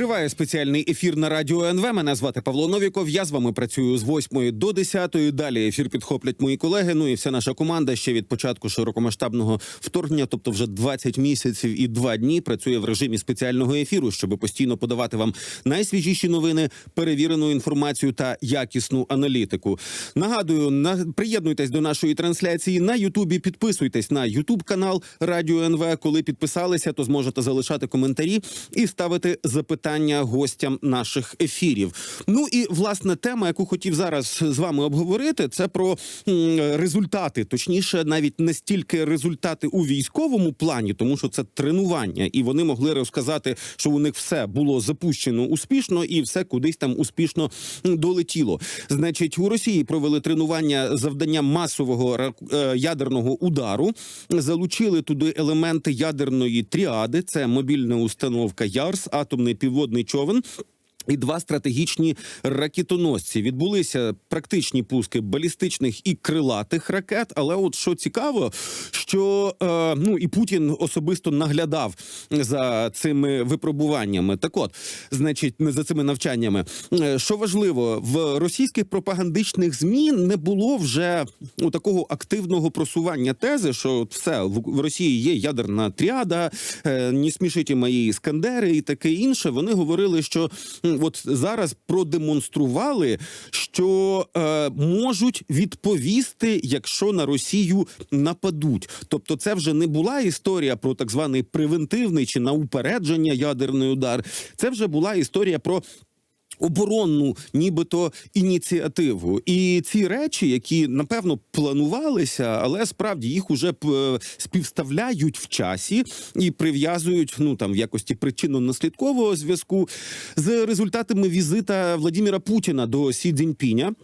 Триває спеціальний ефір на радіо НВ. Мене звати Павло Новіков. Я з вами працюю з 8 до 10. Далі ефір підхоплять мої колеги. Ну і вся наша команда ще від початку широкомасштабного вторгнення, тобто вже 20 місяців і 2 дні, працює в режимі спеціального ефіру, щоб постійно подавати вам найсвіжіші новини, перевірену інформацію та якісну аналітику. Нагадую, на приєднуйтесь до нашої трансляції на Ютубі. Підписуйтесь на Ютуб канал Радіо НВ. Коли підписалися, то зможете залишати коментарі і ставити запитання гостям наших ефірів. Ну і власне тема, яку хотів зараз з вами обговорити, це про результати, точніше, навіть не стільки результати у військовому плані, тому що це тренування, і вони могли розказати, що у них все було запущено успішно, і все кудись там успішно долетіло. Значить, у Росії провели тренування завдання масового е, ядерного удару, залучили туди елементи ядерної тріади. Це мобільна установка ЯРС, атомний підводний човен. І два стратегічні ракетоносці відбулися практичні пуски балістичних і крилатих ракет. Але от що цікаво, що е, ну і Путін особисто наглядав за цими випробуваннями. Так, от, значить, не за цими навчаннями. Е, Що важливо, в російських пропагандичних змі не було вже ну, такого активного просування тези, що все в Росії є ядерна тріада, е, не смішите мої іскандери і таке інше. Вони говорили, що от зараз продемонстрували, що е, можуть відповісти, якщо на Росію нападуть. Тобто, це вже не була історія про так званий превентивний чи на упередження ядерний удар. Це вже була історія про. Оборонну, нібито ініціативу, і ці речі, які напевно планувалися, але справді їх уже е, співставляють в часі і прив'язують ну там в якості причинно-наслідкового зв'язку з результатами візита Владіміра Путіна до Сі Цзіньпіня.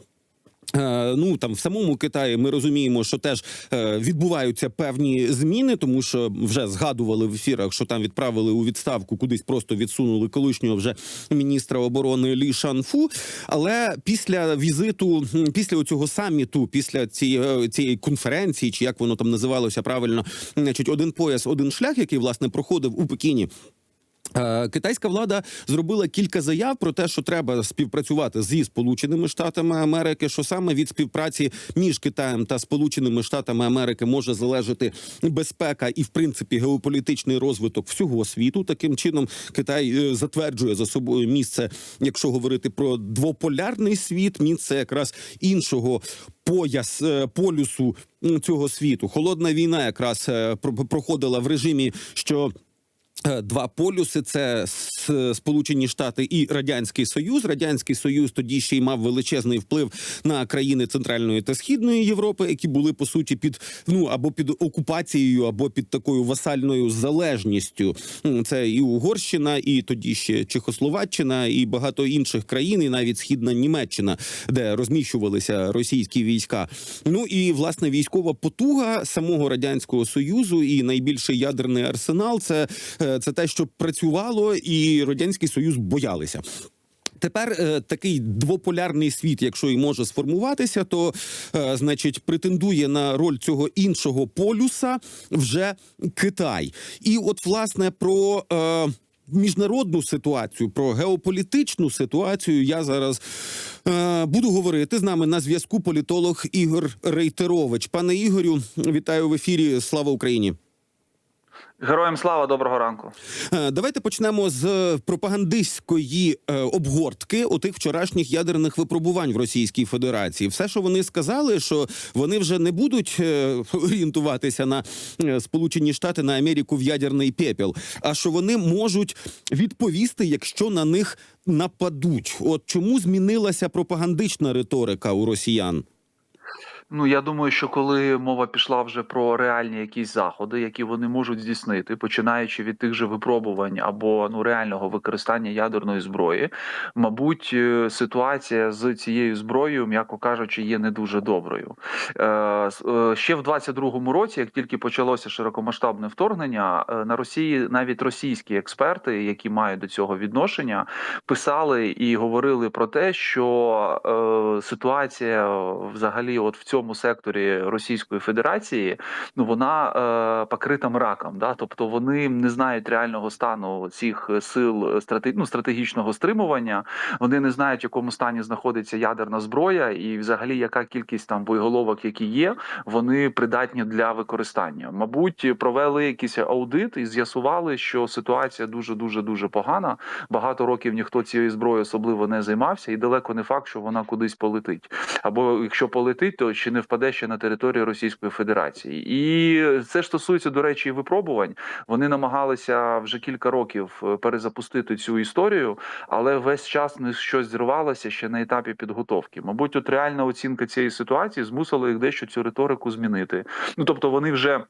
Е, Ну там в самому Китаї ми розуміємо, що теж е, відбуваються певні зміни, тому що вже згадували в ефірах, що там відправили у відставку, кудись просто відсунули колишнього вже міністра оборони Лі Шанфу. Але після візиту, після цього саміту, після цієї, цієї конференції, чи як воно там називалося правильно, значить, один пояс, один шлях, який власне проходив у Пекіні. Е, Китайська влада зробила кілька заяв про те, що треба співпрацювати зі Сполученими Штатами Америки. Що саме від співпраці між Китаєм та Сполученими Штатами Америки може залежати безпека і, в принципі, геополітичний розвиток всього світу. Таким чином Китай е, затверджує за собою місце, якщо говорити про двополярний світ, місце якраз іншого пояс е, полюсу цього світу. Холодна війна якраз про- проходила в режимі, що Два полюси це Сполучені Штати і Радянський Союз. Радянський Союз тоді ще й мав величезний вплив на країни Центральної та Східної Європи, які були по суті під ну або під окупацією, або під такою васальною залежністю. Це і Угорщина, і тоді ще Чехословаччина, і багато інших країн, і навіть східна Німеччина, де розміщувалися російські війська. Ну і власне військова потуга самого радянського союзу і найбільший ядерний арсенал це, е, це те, що працювало, і радянський союз боялися. Тепер е, такий двополярний світ, якщо і може сформуватися, то е, значить претендує на роль цього іншого полюса вже Китай. І от власне про. Е, Міжнародну ситуацію про геополітичну ситуацію я зараз е, буду говорити з нами на зв'язку. Політолог Ігор Рейтерович. Пане Ігорю, вітаю в ефірі. Слава Україні. Героям слава, доброго ранку. Е, Давайте почнемо з пропагандистської е, обгортки у тих вчорашніх ядерних випробувань в Російській Федерації. Все, що вони сказали, що вони вже не будуть е, орієнтуватися на Сполучені Штати на Америку в ядерний пепел, а що вони можуть відповісти, якщо на них нападуть. От чому змінилася пропагандична риторика у росіян? Ну я думаю, що коли мова пішла вже про реальні якісь заходи, які вони можуть здійснити, починаючи від тих же випробувань або ну реального використання ядерної зброї, мабуть, е, ситуація з цією зброєю, м'яко кажучи, є не дуже доброю. Е, е, ще в 22-му році, як тільки почалося широкомасштабне вторгнення, на Росії навіть російські експерти, які мають до цього відношення, писали і говорили про те, що ситуація взагалі, от в цьому. Цьому секторі Російської Федерації, ну вона е, покрита мраком. Да? Тобто вони не знають реального стану цих сил страте, ну, стратегічного стримування. Вони не знають, в якому стані знаходиться ядерна зброя, і взагалі яка кількість там боєголовок, які є, вони придатні для використання. Мабуть, провели якийсь аудит і з'ясували, що ситуація дуже дуже дуже погана. Багато років ніхто цією зброєю особливо не займався, і далеко не факт, що вона кудись полетить. Або якщо полетить, то чи не впаде ще на територію Російської Федерації. І це ж стосується, до речі, випробувань. Вони намагалися вже кілька років е, перезапустити цю історію, але весь час не щось зривалося ще на етапі підготовки. Мабуть, от реальна оцінка цієї ситуації змусила їх дещо цю риторику змінити. Ну тобто вони вже.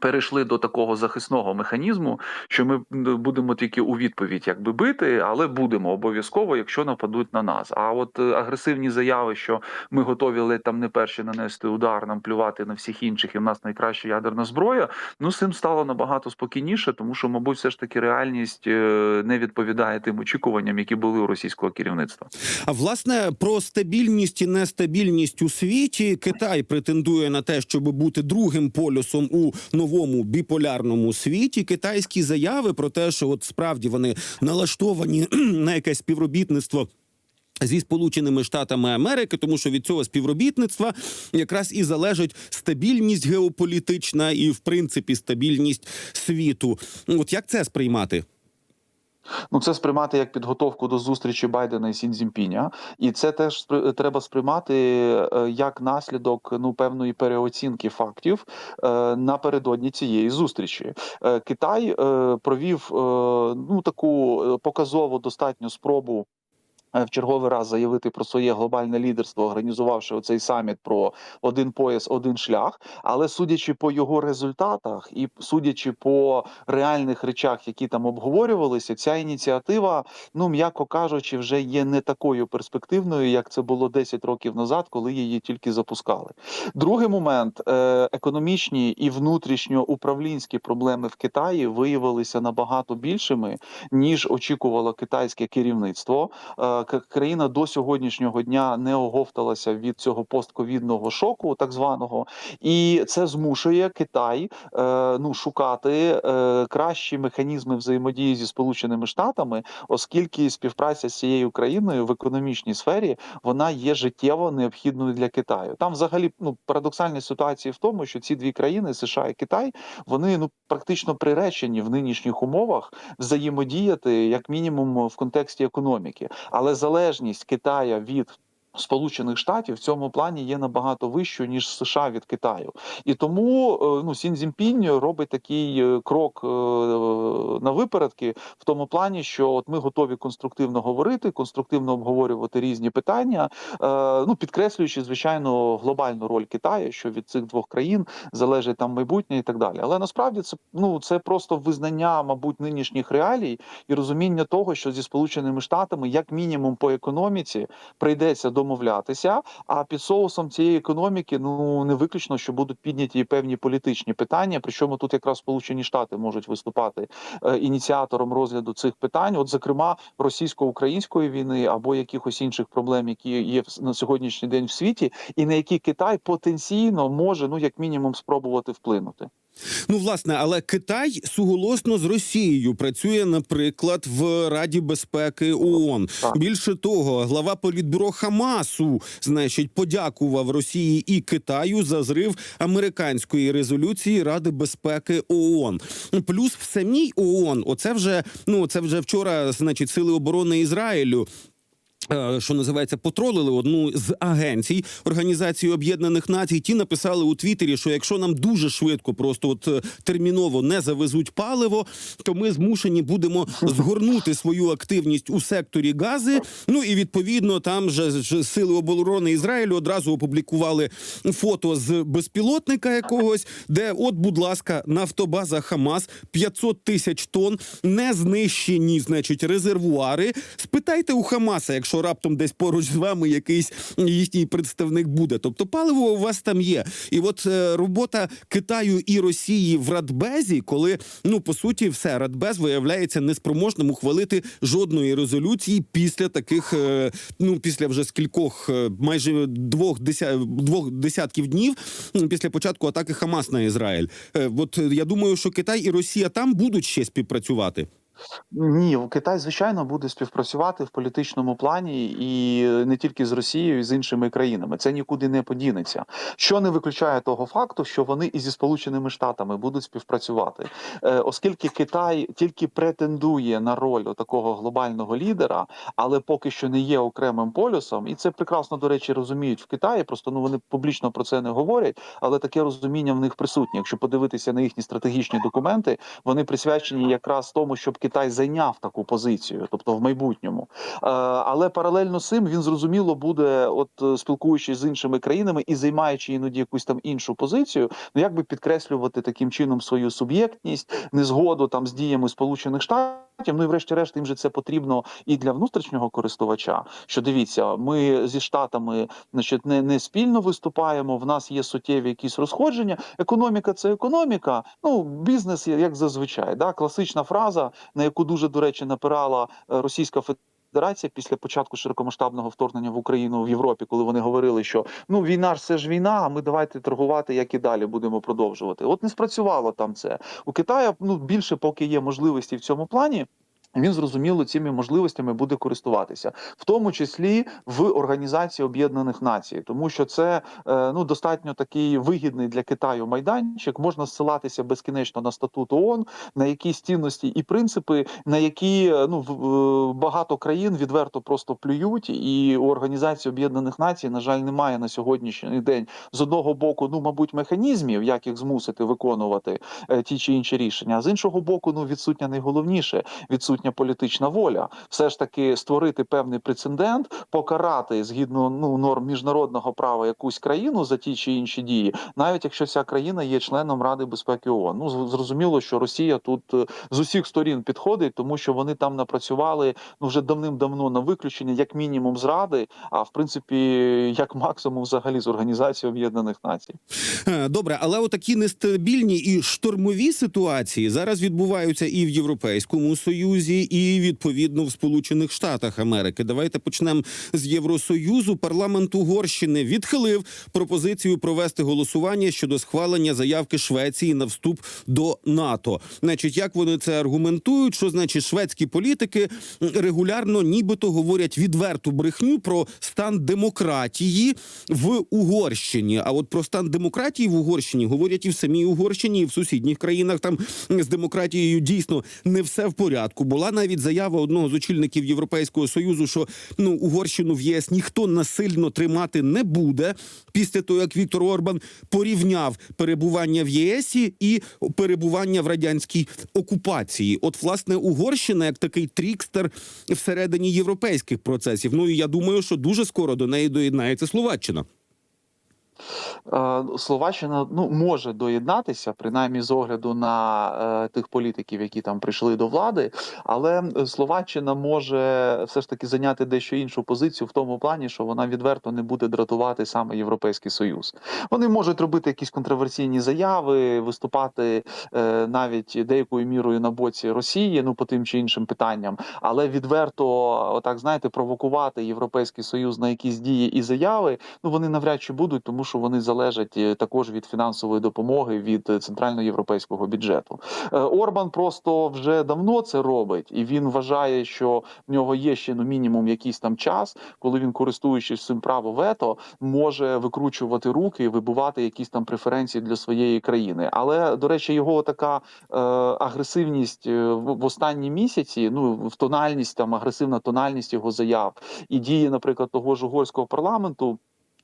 Перейшли до такого захисного механізму, що ми будемо тільки у відповідь якби бити, але будемо обов'язково, якщо нападуть на нас. А от е, агресивні заяви, що ми готові ледь там не перші нанести удар, нам плювати на всіх інших, і в нас найкраща ядерна зброя. Ну цим стало набагато спокійніше, тому що, мабуть, все ж таки реальність е, не відповідає тим очікуванням, які були у російського керівництва. А власне про стабільність і нестабільність у світі Китай претендує на те, щоб бути другим полюсом у новому біполярному світі. Китайські заяви про те, що от справді вони налаштовані на якесь співробітництво. Зі сполученими штатами Америки, тому що від цього співробітництва якраз і залежить стабільність геополітична і, в принципі, стабільність світу. От як це сприймати? Ну, це сприймати як підготовку до зустрічі Байдена і Сінзімпіня, і це теж треба сприймати е, як наслідок ну певної переоцінки фактів е, напередодні цієї зустрічі. Е, Китай провів ну таку показову достатню спробу. Е, В черговий раз заявити про своє глобальне лідерство, організувавши оцей саміт про один пояс, один шлях. Але судячи по його результатах і судячи по реальних речах, які там обговорювалися, ця ініціатива, ну м'яко кажучи, вже є не такою перспективною, як це було 10 років назад, коли її тільки запускали. Другий момент е, економічні і внутрішньоуправлінські проблеми в Китаї виявилися набагато більшими ніж очікувало китайське керівництво. Е, країна до сьогоднішнього дня не оговталася від цього постковідного шоку, так званого, і це змушує Китай е, ну шукати е, кращі механізми взаємодії зі Сполученими Штатами, оскільки співпраця з цією країною в економічній сфері вона є життєво необхідною для Китаю. Там, взагалі, ну парадоксальна ситуація в тому, що ці дві країни США і Китай, вони ну практично приречені в нинішніх умовах взаємодіяти як мінімум в контексті економіки, але залежність Китая від Сполучених Штатів в цьому плані є набагато вищою ніж США від Китаю, і тому е, ну Сін Цзіньпінь робить такий е, крок е, на випередки в тому плані, що от ми готові конструктивно говорити, конструктивно обговорювати різні питання. Ну підкреслюючи звичайно глобальну роль Китаю, що від цих двох країн залежить там майбутнє і так далі. Але насправді це ну це просто визнання, мабуть, нинішніх реалій і розуміння того, що зі сполученими штатами, як мінімум по економіці, прийдеться домовлятися. А під соусом цієї економіки ну не виключно, що будуть підняті певні політичні питання. Причому тут якраз Сполучені Штати можуть виступати е, ініціатором розгляду цих питань, от зокрема російсько-української війни або якихось інших проблем, які є на сьогоднішній день в світі, і на які Китай потенційно може, ну як мінімум, спробувати вплинути. Ну, власне, але Китай суголосно з Росією працює, наприклад, в Раді безпеки ООН. Більше того, глава політбюро Хамасу, значить, подякував Росії і Китаю за зрив американської резолюції Ради безпеки ООН. Плюс в самій ООН, оце вже ну це вже вчора, значить, сили оборони Ізраїлю. Е, Що називається, потролили одну з агенцій Організації Об'єднаних Націй. Ті написали у Твіттері, що якщо нам дуже швидко, просто от е, терміново не завезуть паливо, то ми змушені будемо згорнути свою активність у секторі гази. Ну і відповідно там же сили оборони Ізраїлю одразу опублікували фото з безпілотника якогось, де, от, будь ласка, нафтобаза Хамас 500 тисяч тонн не знищені, значить, резервуари. Спитайте у Хамаса, якщо що раптом десь поруч з вами якийсь їхній представник буде. Тобто паливо у вас там є. І от е, робота Китаю і Росії в Радбезі, коли ну по суті все Радбез виявляється неспроможним ухвалити жодної резолюції після таких, е, ну після вже скількох, е, майже двох деся, двох десятків днів після початку атаки Хамас на Ізраїль. От я думаю, що Китай і Росія там будуть ще співпрацювати. Ні, Китай звичайно буде співпрацювати в політичному плані і не тільки з Росією, і з іншими країнами. Це нікуди не подінеться. Що не виключає того факту, що вони і зі Сполученими Штатами будуть співпрацювати, е, оскільки Китай тільки претендує на роль такого глобального лідера, але поки що не є окремим полюсом, і це прекрасно до речі розуміють в Китаї. Просто ну вони публічно про це не говорять, але таке розуміння в них присутнє. Якщо подивитися на їхні стратегічні документи, вони присвячені якраз тому, щоб Китай зайняв таку позицію, тобто в майбутньому. Е, але паралельно з цим він зрозуміло буде, от е, спілкуючись з іншими країнами і займаючи іноді якусь там іншу позицію, ну якби підкреслювати таким чином свою суб'єктність, незгоду там з діями Сполучених Штатів. Ну і врешті-решт їм же це потрібно і для внутрішнього користувача. Що дивіться, ми зі штатами, значить, не, не спільно виступаємо. В нас є суттєві якісь розходження. Економіка це економіка. Ну бізнес як зазвичай. Да? Класична фраза, на яку дуже до речі напирала е, Російська Федерація. Федерація після початку широкомасштабного вторгнення в Україну в Європі, коли вони говорили, що ну війна ж це ж війна, а ми давайте торгувати, як і далі будемо продовжувати. От не спрацювало там це у Китаю. Ну більше поки є можливості в цьому плані. Він зрозуміло цими можливостями буде користуватися, в тому числі в Організації Об'єднаних Націй, тому що це е, ну достатньо такий вигідний для Китаю майданчик. Можна ссилатися безкінечно на статут ООН, на якісь цінності і принципи, на які е, ну багато країн відверто просто плюють. І у Організації Об'єднаних Націй, на жаль, немає на сьогоднішній день з одного боку, ну мабуть, механізмів, як їх змусити виконувати е, ті чи інші рішення. А з іншого боку, ну відсутня найголовніше відсутня політична воля. Все ж таки створити певний прецедент, покарати згідно ну норм міжнародного права якусь країну за ті чи інші дії, навіть якщо ця країна є членом Ради безпеки ООН. Ну зрозуміло, що Росія тут е, з усіх сторін підходить, тому що вони там напрацювали ну вже давним-давно на виключення, як мінімум з Ради, а в принципі, як максимум, взагалі з Організації Об'єднаних Націй. Е, Добре, але отакі нестабільні і штормові ситуації зараз відбуваються і в Європейському Союзі, і відповідно в Сполучених Штатах Америки. Давайте почнемо з Євросоюзу. Парламент Угорщини відхилив пропозицію провести голосування щодо схвалення заявки Швеції на вступ до НАТО. Значить, як вони це аргументують? Що значить шведські політики регулярно, нібито говорять відверту брехню про стан демократії в Угорщині. А от про стан демократії в Угорщині говорять і в самій Угорщині, і в сусідніх країнах. Там з демократією дійсно не все в порядку. Була навіть заява одного з очільників Європейського союзу, що ну Угорщину в єС ніхто насильно тримати не буде. Після того як Віктор Орбан порівняв перебування в ЄСі і перебування в радянській окупації. От власне Угорщина як такий трікстер всередині європейських процесів. Ну і я думаю, що дуже скоро до неї доєднається Словаччина. Е, Словаччина ну може доєднатися, принаймні з огляду на е, тих політиків, які там прийшли до влади. Але Словаччина може все ж таки зайняти дещо іншу позицію в тому плані, що вона відверто не буде дратувати саме Європейський Союз. Вони можуть робити якісь контроверсійні заяви, виступати е, навіть деякою мірою на боці Росії, ну по тим чи іншим питанням, але відверто, отак знаєте, провокувати Європейський Союз на якісь дії і заяви. Ну вони навряд чи будуть, тому що вони залежать е, також від фінансової допомоги від е, центральноєвропейського бюджету. Е, Орбан просто вже давно це робить, і він вважає, що в нього є ще ну мінімум якийсь там час, коли він, користуючись цим правом вето, може викручувати руки і вибувати якісь там преференції для своєї країни. Але до речі, його така е, агресивність в останні місяці, ну в тональність там агресивна тональність його заяв і дії, наприклад, того ж угорського парламенту.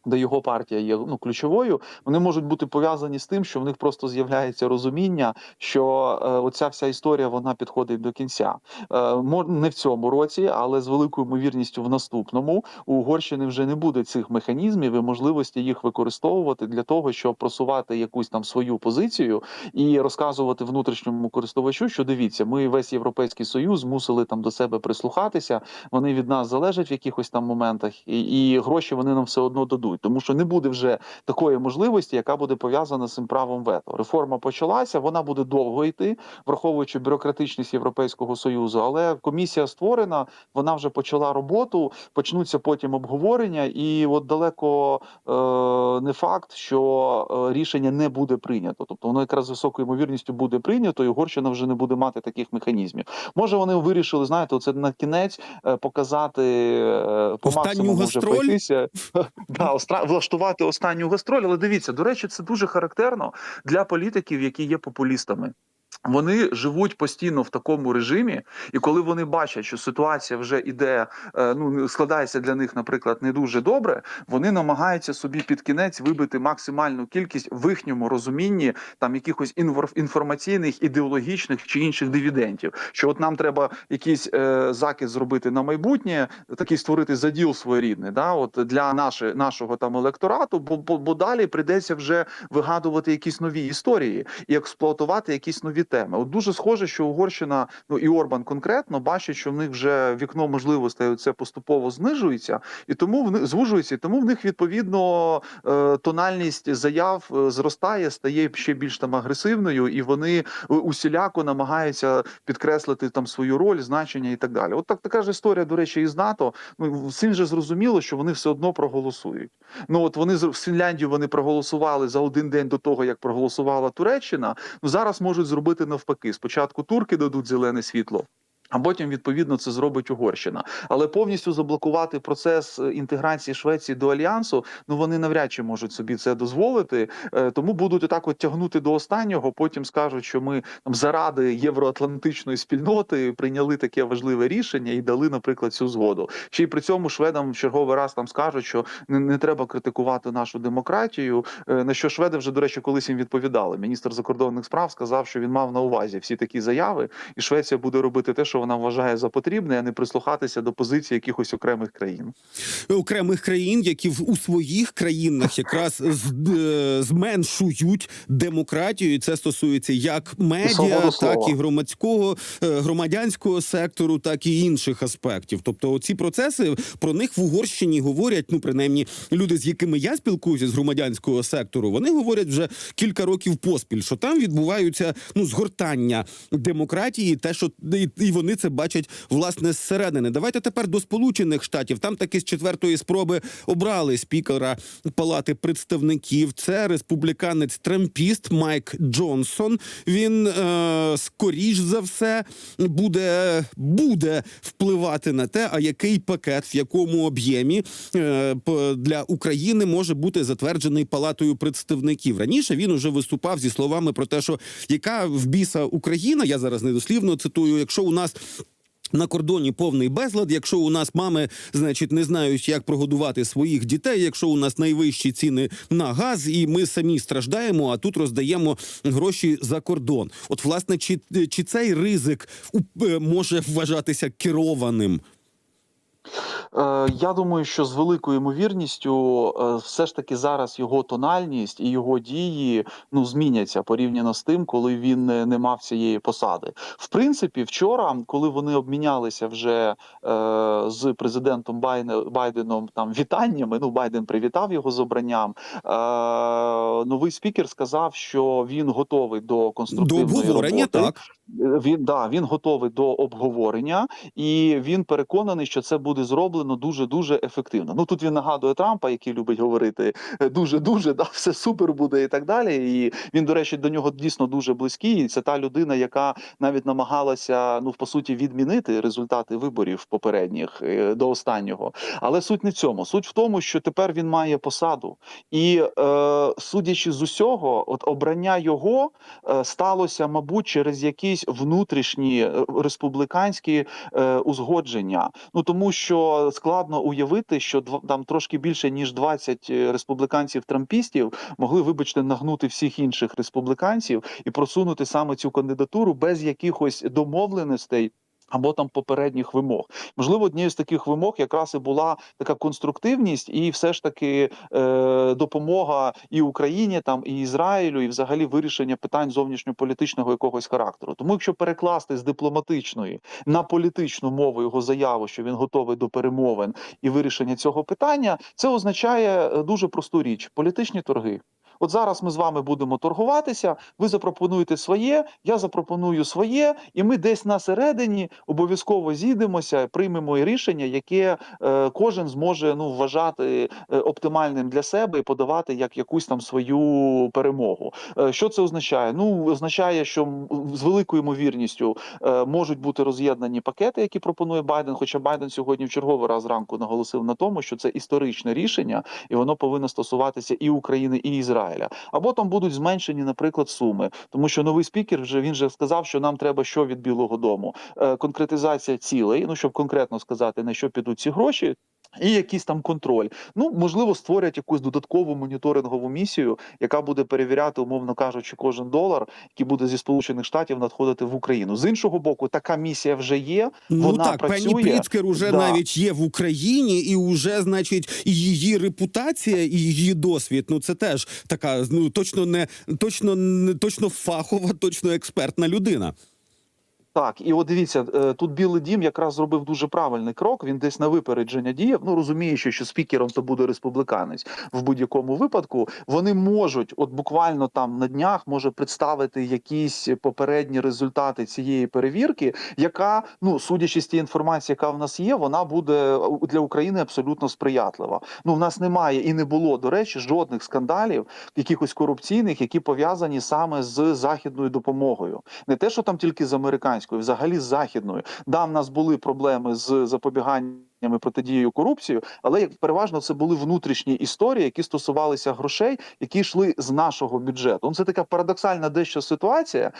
Де його партія є ну ключовою, вони можуть бути пов'язані з тим, що в них просто з'являється розуміння, що е, оця вся історія вона підходить до кінця. Е, не в цьому році, але з великою ймовірністю в наступному у Угорщини вже не буде цих механізмів і можливості їх використовувати для того, щоб просувати якусь там свою позицію і розказувати внутрішньому користувачу, що дивіться, ми весь європейський союз мусили там до себе прислухатися. Вони від нас залежать в якихось там моментах, і, і гроші вони нам все одно дадуть, тому що не буде вже такої можливості, яка буде пов'язана з цим правом вето. Реформа почалася, вона буде довго йти, враховуючи бюрократичність Європейського союзу. Але комісія створена, вона вже почала роботу. Почнуться потім обговорення, і от далеко е, не факт, що е, рішення не буде прийнято. Тобто воно якраз з високою ймовірністю буде прийнято, і Угорщина вже не буде мати таких механізмів. Може, вони вирішили, знаєте, оце на кінець е, показати е, по максимуму вже пройтися. Да, остра- влаштувати останню гастроль. Але дивіться, до речі, це дуже характерно для політиків, які є популістами. Вони живуть постійно в такому режимі, і коли вони бачать, що ситуація вже іде, е, ну складається для них, наприклад, не дуже добре, вони намагаються собі під кінець вибити максимальну кількість в їхньому розумінні там якихось інформаційних, ідеологічних чи інших дивідендів. Що от нам треба якийсь е, закид зробити на майбутнє, такий створити заділ своєрідний, да, от для наше, нашого там електорату, бо, бо, бо далі прийдеться вже вигадувати якісь нові історії і експлуатувати якісь нові теми. От дуже схоже, що Угорщина, ну і Орбан конкретно бачить, що в них вже вікно можливостей це поступово знижується, і тому в них звужується, і тому в них відповідно е, тональність заяв е, зростає, стає ще більш там агресивною, і вони е, усіляко намагаються підкреслити там свою роль, значення і так далі. От так така ж історія, до речі, із НАТО. Ну всім же зрозуміло, що вони все одно проголосують. Ну от вони в Фінляндію вони проголосували за один день до того, як проголосувала Туреччина. Ну зараз можуть зробити навпаки. Спочатку турки дадуть зелене світло. А потім відповідно це зробить Угорщина, але повністю заблокувати процес е, інтеграції Швеції до альянсу. Ну вони навряд чи можуть собі це дозволити, Е, тому будуть отак от тягнути до останнього. Потім скажуть, що ми там заради євроатлантичної спільноти прийняли таке важливе рішення і дали, наприклад, цю згоду. Ще й при цьому шведам в черговий раз там скажуть, що не, не треба критикувати нашу демократію. Е, На що шведи вже до речі, колись їм відповідали. Міністр закордонних справ сказав, що він мав на увазі всі такі заяви, і Швеція буде робити те, що вона вважає за потрібне, а не прислухатися до позиції якихось окремих країн. окремих країн, які в у своїх країнах якраз е, зменшують демократію. І це стосується як медіа, так і громадського е, громадянського сектору, так і інших аспектів. Тобто, ці процеси про них в Угорщині говорять. Ну, принаймні, люди, з якими я спілкуюся з громадянського сектору, вони говорять вже кілька років поспіль, що там відбуваються ну згортання демократії, те, що і, і вони це бачать власне зсередини. Давайте тепер до Сполучених Штатів. Там таки з четвертої спроби обрали спікера Палати представників. Це республіканець трампіст Майк Джонсон. Він е, скоріш за все буде, буде впливати на те, а який пакет в якому об'ємі е, для України може бути затверджений Палатою представників. Раніше він уже виступав зі словами про те, що яка в біса Україна, я зараз недослівно цитую, якщо у нас. На кордоні повний безлад. Якщо у нас мами, значить, не знають, як прогодувати своїх дітей. Якщо у нас найвищі ціни на газ, і ми самі страждаємо, а тут роздаємо гроші за кордон. От, власне, чи, чи цей ризик е, може вважатися керованим? Е, Я думаю, що з великою ймовірністю е, все ж таки зараз його тональність і його дії ну зміняться порівняно з тим, коли він не, не мав цієї посади. В принципі, вчора, коли вони обмінялися вже е, з президентом Байне- Байденом там вітаннями, ну Байден привітав його з обранням. Е, новий спікер сказав, що він готовий до До обговорення, роботи. так. Е, Він да він готовий до обговорення, і він переконаний, що це буде зроблено дуже дуже ефективно. Ну тут він нагадує Трампа, який любить говорити дуже дуже да все супер буде і так далі. І він, до речі, до нього дійсно дуже близький. Це та людина, яка навіть намагалася ну по суті відмінити результати виборів попередніх е, до останнього. Але суть не в цьому. Суть в тому, що тепер він має посаду, і е, судячи з усього, от обрання його е, сталося, мабуть, через якісь внутрішні е, республіканські е, узгодження. Ну тому що е, складно уявити, що там трошки більше ніж 20 республіканців-трампістів могли, вибачте, нагнути всіх інших республіканців і просунути саме цю кандидатуру без якихось домовленостей. Або там попередніх вимог, можливо, однією з таких вимог якраз і була така конструктивність, і все ж таки е, допомога і Україні, там і Ізраїлю, і взагалі вирішення питань зовнішньополітичного якогось характеру. Тому, якщо перекласти з дипломатичної на політичну мову його заяву, що він готовий до перемовин і вирішення цього питання, це означає е, дуже просту річ: політичні торги. От зараз ми з вами будемо торгуватися. Ви запропонуєте своє, я запропоную своє, і ми десь на середині обов'язково зійдемося, приймемо рішення, яке е, кожен зможе ну вважати е, оптимальним для себе і подавати як якусь там свою перемогу. Е, що це означає? Ну означає, що з великою ймовірністю можуть бути роз'єднані пакети, які пропонує Байден. Хоча Байден сьогодні в черговий раз ранку наголосив на тому, що це історичне рішення, і воно повинно стосуватися і України, і Ізраїля. Або там будуть зменшені, наприклад, суми, тому що новий спікер вже він же сказав, що нам треба що від Білого Дому. Е, конкретизація цілей, ну щоб конкретно сказати, на що підуть ці гроші. І якийсь там контроль. Ну можливо, створять якусь додаткову моніторингову місію, яка буде перевіряти, умовно кажучи, кожен долар, який буде зі сполучених штатів надходити в Україну. З іншого боку, така місія вже є. Ну вона так, працює. пані Пріцкер уже Да. навіть є в Україні, і уже, значить, і її репутація і її досвід. Ну це теж така ну точно не точно не точно фахова, точно експертна людина. Так, і от дивіться, е, тут Білий Дім якраз зробив дуже правильний крок. Він десь на випередження діяв. Ну розуміючи, що спікером то буде республіканець в будь-якому випадку. Вони можуть, от буквально там на днях, може представити якісь попередні результати цієї перевірки, яка, ну судячи з тієї інформації, яка в нас є, вона буде для України абсолютно сприятлива. Ну в нас немає і не було, до речі, жодних скандалів, якихось корупційних, які пов'язані саме з західною допомогою. Не те, що там тільки з американською, взагалі західною. Да, в нас були проблеми з запобіганням протидією корупції, але як переважно це були внутрішні історії, які стосувалися грошей, які йшли з нашого бюджету. Ну, це така парадоксальна дещо ситуація, е,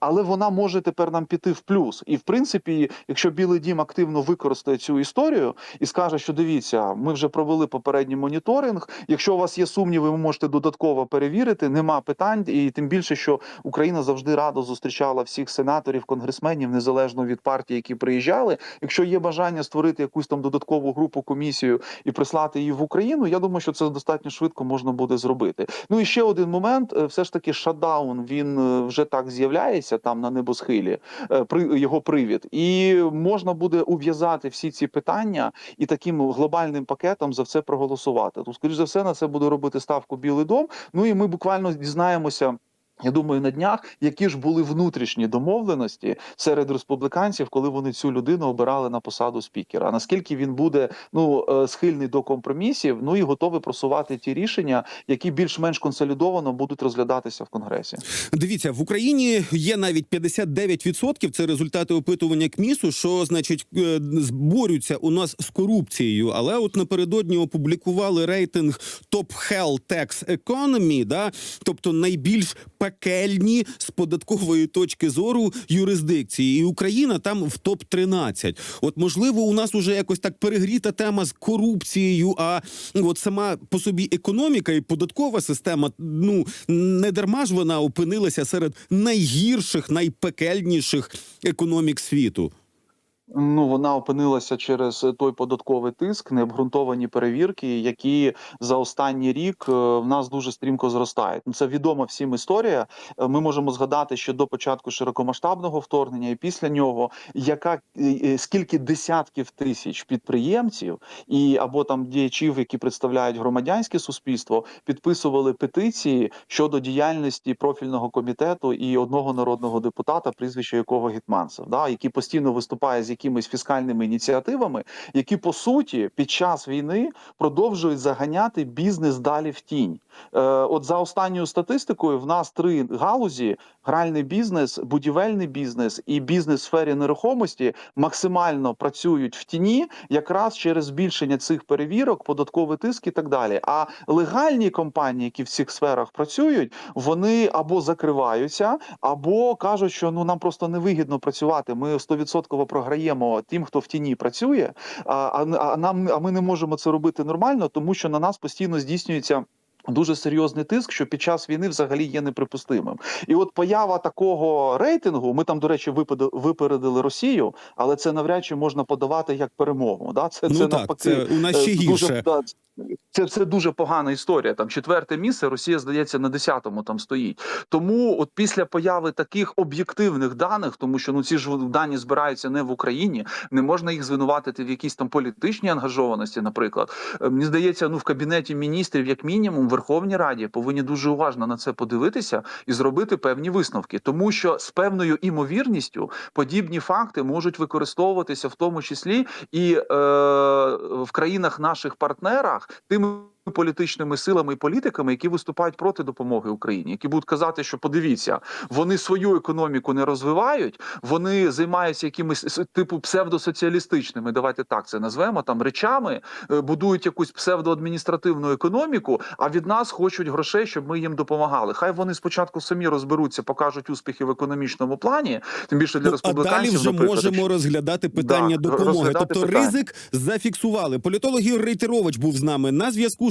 але вона може тепер нам піти в плюс. І в принципі, якщо Білий Дім активно використає цю історію і скаже, що дивіться, ми вже провели попередній моніторинг. Якщо у вас є сумніви, ви можете додатково перевірити. Нема питань, і тим більше, що Україна завжди радо зустрічала всіх сенаторів, конгресменів, незалежно від партії, які приїжджали. Якщо є бажання створити якусь там додаткову групу комісію і прислати її в Україну, я думаю, що це достатньо швидко можна буде зробити. Ну і ще один момент: е, все ж таки, шатдаун він е, вже так з'являється там на небосхилі, е, при його привід, і можна буде ув'язати всі ці питання і таким глобальним пакетом за це проголосувати. Тут, скоріш за все, на це буде робити ставку Білий Дом. Ну і ми буквально дізнаємося. Я думаю, на днях які ж були внутрішні домовленості серед республіканців, коли вони цю людину обирали на посаду спікера. Наскільки він буде ну е, схильний до компромісів, ну і готовий просувати ті рішення, які більш-менш консолідовано будуть розглядатися в конгресі. Дивіться, в Україні є навіть 59%, Це результати опитування КМІСу, що значить е, зборються у нас з корупцією. Але от напередодні опублікували рейтинг Top Hell Tax Economy, да, тобто найбільш пекельні з податкової точки зору юрисдикції, і Україна там в топ 13 От можливо, у нас уже якось так перегріта тема з корупцією. А от сама по собі економіка і податкова система, ну не дарма ж вона опинилася серед найгірших, найпекельніших економік світу. Ну вона опинилася через той податковий тиск, необґрунтовані перевірки, які за останній рік е, в нас дуже стрімко зростають. Ну, Це відома всім історія. Е, Ми можемо згадати, що до початку широкомасштабного вторгнення і після нього, яка е, е, скільки десятків тисяч підприємців і або там діячів, які представляють громадянське суспільство, підписували петиції щодо діяльності профільного комітету і одного народного депутата, прізвище якого Гетманцев, да, який постійно виступає з якимись фіскальними ініціативами, які по суті під час війни продовжують заганяти бізнес далі в тінь. Е, от за останньою статистикою, в нас три галузі: гральний бізнес, будівельний бізнес і бізнес в сфері нерухомості максимально працюють в тіні, якраз через збільшення цих перевірок, податковий тиск і так далі. А легальні компанії, які в цих сферах працюють, вони або закриваються, або кажуть, що ну нам просто невигідно працювати. Ми 100% програємо даємо тим, хто в тіні працює, а, а, а нам а ми не можемо це робити нормально, тому що на нас постійно здійснюється. Дуже серйозний тиск, що під час війни взагалі є неприпустимим, і от поява такого рейтингу. Ми там, до речі, випередили Росію, але це навряд чи можна подавати як перемогу. Да, це, Ну це так, навпаки це у нас ще е, гірше. Дуже, да, це, це дуже погана історія. Там четверте місце, Росія здається на десятому там стоїть. Тому, от після появи таких об'єктивних даних, тому що ну ці ж дані збираються не в Україні, не можна їх звинуватити в якійсь там політичній ангажованості. Наприклад, Е, мені здається, ну в кабінеті міністрів, як мінімум, Верховній Раді повинні дуже уважно на це подивитися і зробити певні висновки, тому що з певною імовірністю подібні факти можуть використовуватися в тому числі і е, в країнах наших партнерах тими. Політичними силами і політиками, які виступають проти допомоги Україні, які будуть казати, що подивіться, вони свою економіку не розвивають, вони займаються якимись типу псевдосоціалістичними, давайте так це назвемо там речами, е, будують якусь псевдоадміністративну економіку, а від нас хочуть грошей, щоб ми їм допомагали. Хай вони спочатку самі розберуться, покажуть успіхи в економічному плані, тим більше для Ну, республіканців. далі вже наприклад, можемо розглядати питання Да, допомоги. розглядати Тобто питання. ризик зафіксували. Політолог Ігор Рейтерович був з нами на зв'язку.